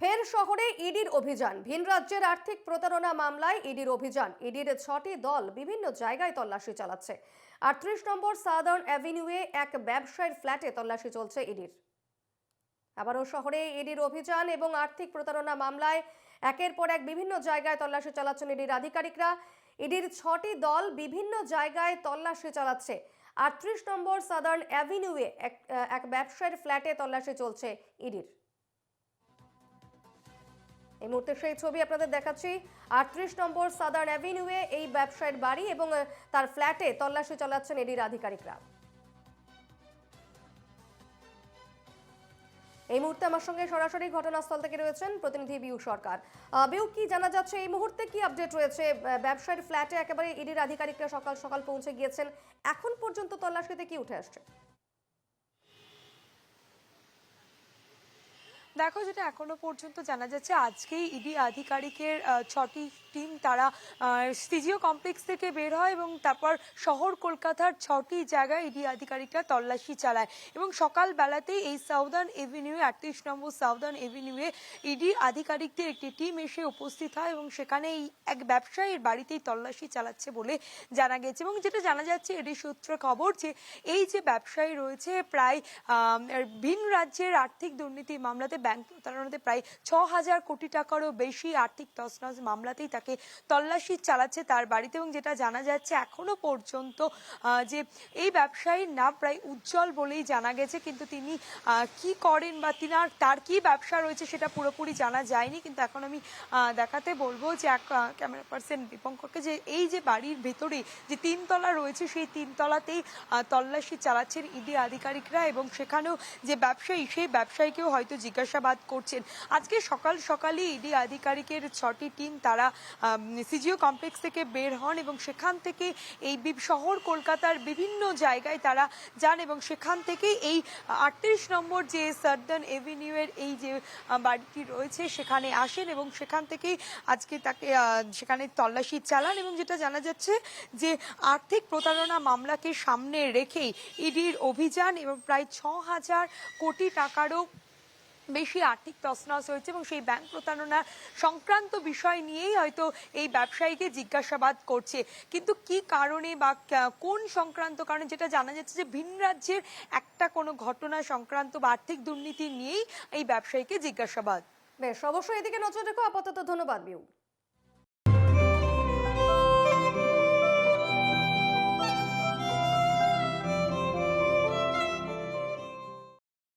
ফের শহরে ইডির অভিযান। ভিন রাজ্যের আর্থিক প্রতারণা মামলায় ইডির অভিযান। ইডির ছটি দল বিভিন্ন জায়গায় তল্লাশি চালাচ্ছে। আটত্রিশ নম্বর সাদার্ন অ্যাভিনিউয়ে এক ব্যবসায়ীর ফ্ল্যাটে তল্লাশি চলছে ইডির। আবারও শহরে ইডির অভিযান এবং আর্থিক প্রতারণা মামলায় একের পর এক বিভিন্ন জায়গায় তল্লাশি চালাচ্ছেন ইডির আধিকারিকরা। ইডির ছটি দল বিভিন্ন জায়গায় তল্লাশি চালাচ্ছে। আটত্রিশ নম্বর সাদার্ন অ্যাভিনিউয়ে এক এক ব্যবসায়ীর ফ্ল্যাটে তল্লাশি চলছে ইডির। এই মুহূর্তে সেই ছবি আপনাদের দেখাচ্ছি। আটত্রিশ নম্বর সাদার্ন অ্যাভিনিউয়ে এই ব্যবসায়ীর বাড়ি এবং তার ফ্ল্যাটে তল্লাশি চালাচ্ছেন এডির আধিকারিকরা। এই মুহূর্তে আমার সঙ্গে সরাসরি ঘটনাস্থল থেকে রয়েছেন প্রতিনিধি বিউ সরকার। বিউ, কি জানা যাচ্ছে এই মুহূর্তে কি আপডেট রয়েছে? ব্যবসায়ীর ফ্ল্যাটে একেবারে ইডির আধিকারিকরা সকাল সকাল পৌঁছে গিয়েছেন। এখন পর্যন্ত তল্লাশিতে কি উঠে আসছে? দেখো যেটা এখনও পর্যন্ত জানা যাচ্ছে, আজকেই ইডি আধিকারিকের ছটি টিম তারা সিজিও কমপ্লেক্স থেকে বের হয় এবং তারপর শহর কলকাতার ছটি জায়গায় ইডি আধিকারিকরা তল্লাশি চালায়। এবং সকাল বেলাতেই এই সাউদার্ন এভিনিউয়ে আটত্রিশ নম্বর সাউদার্ন এভিনিউয়ে ইডি আধিকারিকদের একটি টিম এসে উপস্থিত হয় এবং সেখানে এই এক ব্যবসায়ীর বাড়িতেই তল্লাশি চালাচ্ছে বলে জানা গেছে। এবং যেটা জানা যাচ্ছে এডি সূত্র খবর যে এই যে ব্যবসায়ী রয়েছে, প্রায় ভিন রাজ্যের আর্থিক দুর্নীতি মামলাতে ব্যাংক প্রতারণাতে প্রায় ছ হাজার কোটি টাকারও বেশি আর্থিক তছনছ মামলাতেই তাকে তল্লাশি চালাচ্ছে তার বাড়িতে এবং যেটা জানা যাচ্ছে এখনও পর্যন্ত যে এই ব্যবসায়ীর নাম প্রায় উজ্জ্বল বলেই জানা গেছে। কিন্তু তিনি কি করেন বা তিনার, তার কি ব্যবসা রয়েছে সেটা পুরোপুরি জানা যায়নি। কিন্তু এখন আমি দেখাতে বলব যে এক ক্যামেরা পার্সন দীপঙ্করকে যে এই যে বাড়ির ভেতরে যে তিনতলা রয়েছে সেই তিনতলাতেই তল্লাশি চালাচ্ছেন ইডি আধিকারিকরা এবং সেখানেও যে ব্যবসায়ী, সেই ব্যবসায়ীকেও হয়তো জিজ্ঞাসাবাদ করছেন। আজকে সকাল সকালই ইডি আধিকারিকের ছটি টিম তারা সিজিও কমপ্লেক্স থেকে বের হন এবং সেখান থেকে এই শহর কলকাতার বিভিন্ন জায়গায় তারা যান এবং সেখান থেকে এই আটত্রিশ নম্বর যে সার্দার্ন এভিনিউয়ের এই যে বাড়িটি রয়েছে সেখানে আসেন এবং সেখান থেকেই আজকে তাকে সেখানে তল্লাশি চালান এবং যেটা জানা যাচ্ছে যে আর্থিক প্রতারণা মামলাকে সামনে রেখেই ইডির অভিযান এবং প্রায় ছ হাজার কোটি টাকারও বেশি আর্থিক তছনছ হয়েছে এবং সেই ব্যাংক প্রতারণা সংক্রান্ত বিষয় নিয়েই হয়তো এই ব্যবসায়ীকে জিজ্ঞাসাবাদ করছে। কিন্তু কি কারণে বা কোন সংক্রান্ত কারণে? যেটা জানা যাচ্ছে যে ভিন রাজ্যের একটা কোনো ঘটনা সংক্রান্ত বা আর্থিক দুর্নীতি নিয়েই এই ব্যবসায়ীকে জিজ্ঞাসাবাদ। বেশ, অবশ্যই এদিকে নজর রেখো। আপাতত ধন্যবাদ বিউ